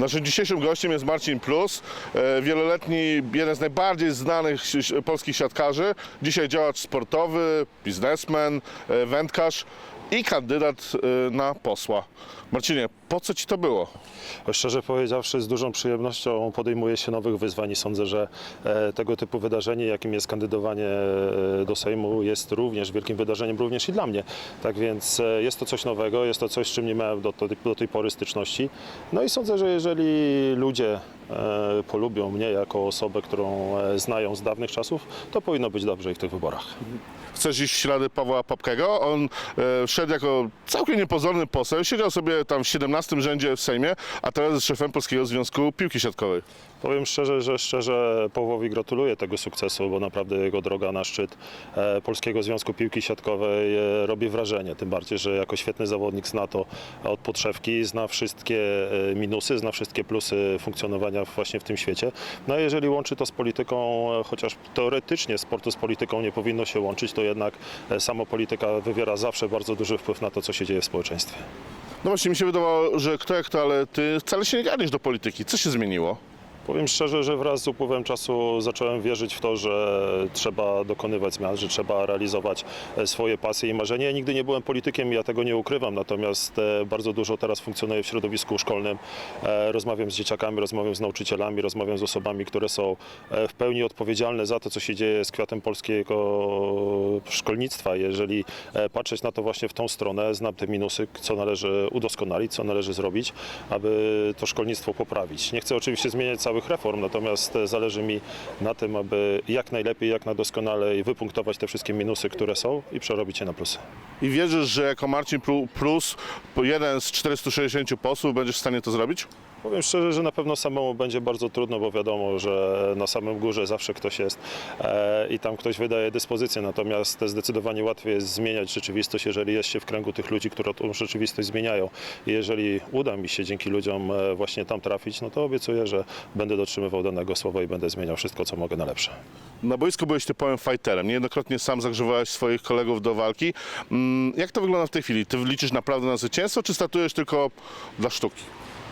Naszym dzisiejszym gościem jest Marcin Plus, e, wieloletni, jeden z najbardziej znanych polskich siatkarzy. Dzisiaj działacz sportowy, biznesmen, e, wędkarz i kandydat e, na posła. Marcinie, po co ci to było? Szczerze powiedziawszy, z dużą przyjemnością podejmuję się nowych wyzwań i sądzę, że e, tego typu wydarzenie, jakim jest kandydowanie e, do Sejmu, jest również wielkim wydarzeniem również i dla mnie. Tak więc e, jest to coś nowego, jest to coś, z czym nie miałem do, do, tej pory styczności. No i sądzę, że jeżeli ludzie polubią mnie jako osobę, którą e, znają z dawnych czasów, to powinno być dobrze i w tych wyborach. Chcesz iść w ślady Pawła Papkego? On e, wszedł jako całkiem niepozorny poseł, siedział sobie tam w 17 rzędzie w Sejmie, a teraz jest szefem Polskiego Związku Piłki Siatkowej. Powiem szczerze, że szczerze Pawłowi gratuluję tego sukcesu, bo naprawdę jego droga na szczyt e, Polskiego Związku Piłki Siatkowej e, robi wrażenie. Tym bardziej, że jako świetny zawodnik zna to od podszewki, zna wszystkie e, minusy, zna wszystkie plusy funkcjonowania właśnie w tym świecie. No a jeżeli łączy to z polityką, chociaż teoretycznie sportu z polityką nie powinno się łączyć, to jednak e, samo polityka wywiera zawsze bardzo duży wpływ na to, co się dzieje w społeczeństwie. No właśnie mi się wydawało, że kto jak to, ale ty wcale się nie garniesz do polityki. Co się zmieniło? Powiem szczerze, że wraz z upływem czasu zacząłem wierzyć w to, że trzeba dokonywać zmian, że trzeba realizować e, swoje pasje i marzenia. Ja nigdy nie byłem politykiem, ja tego nie ukrywam, natomiast e, bardzo dużo teraz funkcjonuję w środowisku szkolnym. E, Rozmawiam z dzieciakami, rozmawiam z nauczycielami, rozmawiam z osobami, które są w pełni odpowiedzialne za to, co się dzieje z kwiatem polskiego szkolnictwa. Jeżeli patrzeć na to właśnie w tą stronę, znam te minusy, co należy udoskonalić, co należy zrobić, aby to szkolnictwo poprawić. Nie chcę oczywiście zmieniać reform, natomiast e, zależy mi na tym, aby jak najlepiej, jak najdoskonalej wypunktować te wszystkie minusy, które są i przerobić je na plusy. I wierzysz, że jako Marcin Plu- Plus, jeden z 460 posłów, będziesz w stanie to zrobić? Powiem szczerze, że na pewno samemu będzie bardzo trudno, bo wiadomo, że na samym górze zawsze ktoś jest e, i tam ktoś wydaje dyspozycję, natomiast zdecydowanie łatwiej jest zmieniać rzeczywistość, jeżeli jest się w kręgu tych ludzi, które tą rzeczywistość zmieniają. I jeżeli uda mi się dzięki ludziom e, właśnie tam trafić, no to obiecuję, że będę dotrzymywał danego słowa i będę zmieniał wszystko, co mogę na lepsze. Na boisku byłeś typowym fighterem. Niejednokrotnie sam zagrzewałeś swoich kolegów do walki. Mm, Jak to wygląda w tej chwili? Ty liczysz naprawdę na zwycięstwo, czy statujesz tylko dla sztuki?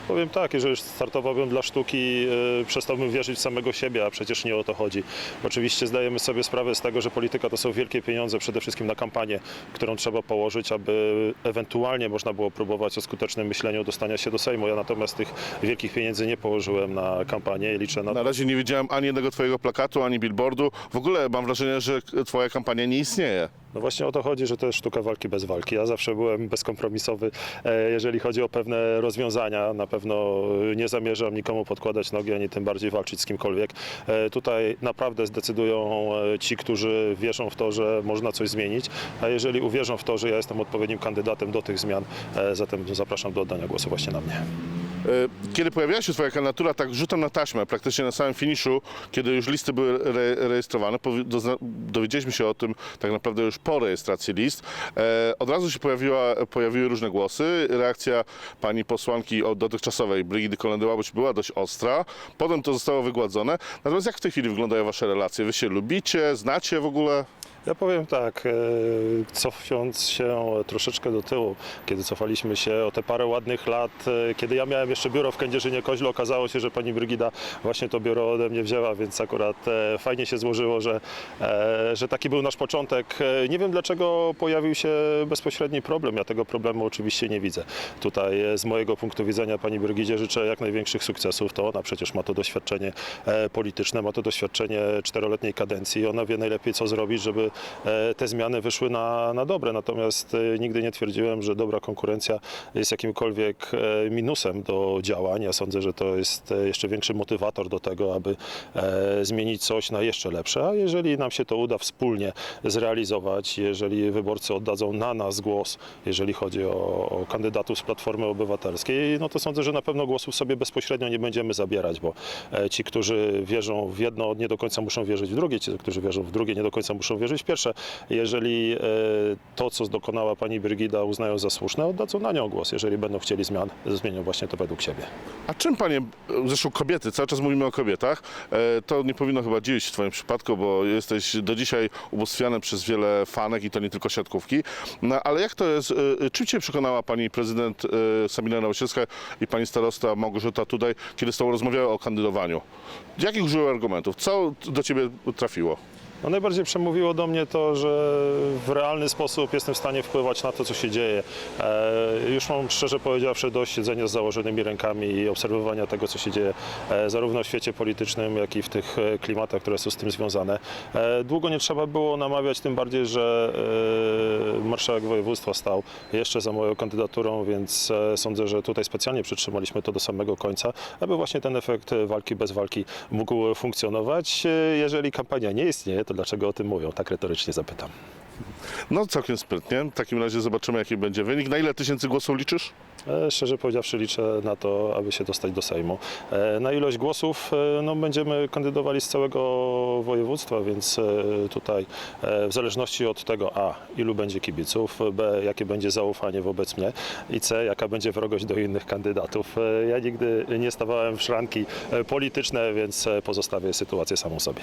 Powiem tak, jeżeli startowałbym dla sztuki, yy, przestałbym wierzyć w samego siebie, a przecież nie o to chodzi. Oczywiście zdajemy sobie sprawę z tego, że polityka to są wielkie pieniądze, przede wszystkim na kampanię, którą trzeba położyć, aby ewentualnie można było próbować o skutecznym myśleniu dostania się do Sejmu. Ja natomiast tych wielkich pieniędzy nie położyłem na kampanię i liczę na Na razie nie widziałem ani jednego twojego plakatu, ani billboardu. W ogóle mam wrażenie, że twoja kampania nie istnieje. No właśnie o to chodzi, że to jest sztuka walki bez walki. Ja zawsze byłem bezkompromisowy, e, jeżeli chodzi o pewne rozwiązania. Na pewno nie zamierzam nikomu podkładać nogi, ani tym bardziej walczyć z kimkolwiek. E, Tutaj naprawdę zdecydują e, ci, którzy wierzą w to, że można coś zmienić, a jeżeli uwierzą w to, że ja jestem odpowiednim kandydatem do tych zmian, zatem zapraszam do oddania głosu właśnie na mnie. Y, Kiedy pojawiła się twoja kandydatura tak rzutem na taśmę, praktycznie na samym finiszu, kiedy już listy były re rejestrowane, dowiedzieliśmy się o tym tak naprawdę już po rejestracji list, e, od razu się pojawiła, pojawiły różne głosy. Reakcja pani posłanki o dotychczasowej Brigidy Kolendy-Łabuś była dość ostra. Potem to zostało wygładzone. Natomiast jak w tej chwili wyglądają wasze relacje? Wy się lubicie, znacie w ogóle? Ja powiem tak, e, cofiąc się troszeczkę do tyłu, kiedy cofaliśmy się o te parę ładnych lat, e, kiedy ja miałem jeszcze biuro w Kędzierzynie-Koźlu, okazało się, że pani Brygida właśnie to biuro ode mnie wzięła, więc akurat e, fajnie się złożyło, że, że taki był nasz początek. Nie wiem dlaczego pojawił się bezpośredni problem, ja tego problemu oczywiście nie widzę. Tutaj z mojego punktu widzenia pani Brygidzie życzę jak największych sukcesów, to ona przecież ma to doświadczenie polityczne, ma to doświadczenie czteroletniej kadencji, ona wie najlepiej co zrobić, żeby te zmiany wyszły na, na dobre. Natomiast e, nigdy nie twierdziłem, że dobra konkurencja jest jakimkolwiek e, minusem do działań. Ja sądzę, że to jest e, jeszcze większy motywator do tego, aby e, zmienić coś na jeszcze lepsze. A jeżeli nam się to uda wspólnie zrealizować, jeżeli wyborcy oddadzą na nas głos, jeżeli chodzi o, o kandydatów z Platformy Obywatelskiej, no to sądzę, że na pewno głosów sobie bezpośrednio nie będziemy zabierać, bo e, ci, którzy wierzą w jedno, nie do końca muszą wierzyć w drugie, ci, którzy wierzą w drugie, nie do końca muszą wierzyć pierwsze, jeżeli e, to, co dokonała pani Brygida uznają za słuszne, oddadzą na nią głos. Jeżeli będą chcieli zmian, zmienią właśnie to według siebie. A czym panie, zresztą kobiety, cały czas mówimy o kobietach, e, to nie powinno chyba dziwić w twoim przypadku, bo jesteś do dzisiaj ubóstwiany przez wiele fanek i to nie tylko siatkówki. No ale jak to jest, e, czym cię przekonała pani prezydent Sabina Nowosielska i pani starosta Małgorzata tutaj, kiedy z tobą rozmawiały o kandydowaniu? Jakich użyły argumentów? Co do ciebie trafiło? No najbardziej przemówiło do mnie to, że w realny sposób jestem w stanie wpływać na to, co się dzieje. E, już mam szczerze powiedziawszy dość siedzenia z założonymi rękami i obserwowania tego, co się dzieje e, zarówno w świecie politycznym, jak i w tych e, klimatach, które są z tym związane. Długo nie trzeba było namawiać, tym bardziej, że marszałek województwa stał jeszcze za moją kandydaturą, więc e, sądzę, że tutaj specjalnie przytrzymaliśmy to do samego końca, aby właśnie ten efekt walki bez walki mógł funkcjonować. E, Jeżeli kampania nie istnieje, to dlaczego o tym mówią? Tak retorycznie zapytam. No całkiem sprytnie. W takim razie zobaczymy, jaki będzie wynik. Na ile tysięcy głosów liczysz? E, Szczerze powiedziawszy, liczę na to, aby się dostać do Sejmu. E, Na ilość głosów e, no, będziemy kandydowali z całego województwa, więc tutaj w zależności od tego A, ilu będzie kibiców, B, jakie będzie zaufanie wobec mnie i C, jaka będzie wrogość do innych kandydatów. Ja nigdy nie stawałem w szranki polityczne, więc pozostawię sytuację samą sobie.